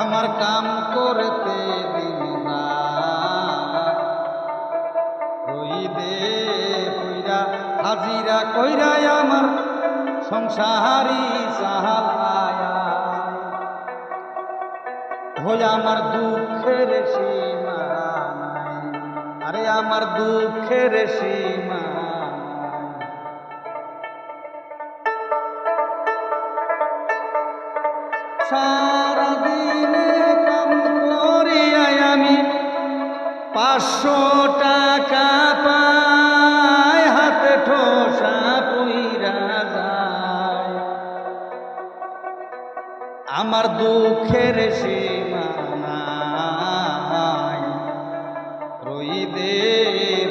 আমার কাম করতে দিবি না। হাজিরা কইরা আমার সংসারি সাহাল হই আমার দুঃখের সীমা আরে আমার দুঃখের সীমা time আমার দুঃখের সীমা নাই। রই দে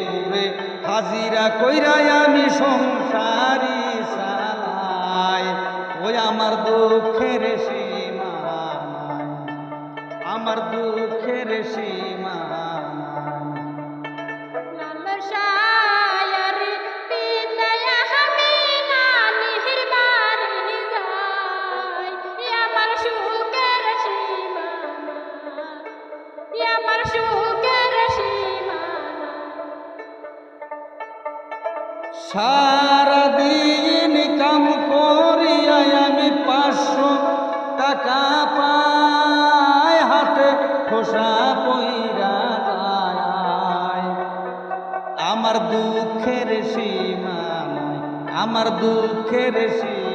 পুরে হাজিরা কইরাই আমি সংসারি সালাই ওই আমার দুঃখের সীমা নাই। আমার দুঃখের সীমা সারাদিন কাম করিয়াই আমি পাঁচশো টাকা পাই, হাতে খোসা পইরা আমার দুঃখের সীমা আমার দুঃখের সীমা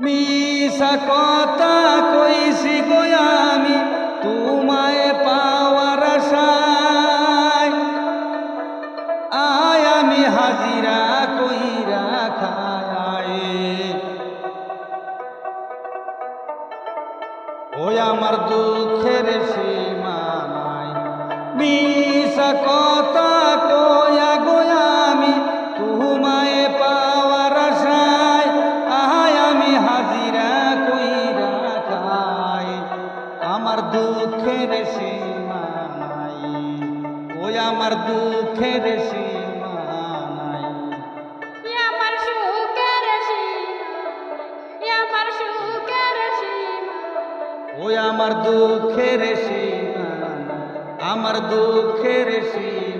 মিশা কথা কইছি আমি, তোমায় পাওয়ার আশায়। আয় আমি হাজিরা কইরা খায়। ওই আমার দুঃখের সীমা নাই। মিশা কথা আমার দুঃখের সীমা নাই। আমার সুখের সীমা আমার সুখের সীমা। ওই আমার দুঃখের সীমা আমার দুঃখের সীমা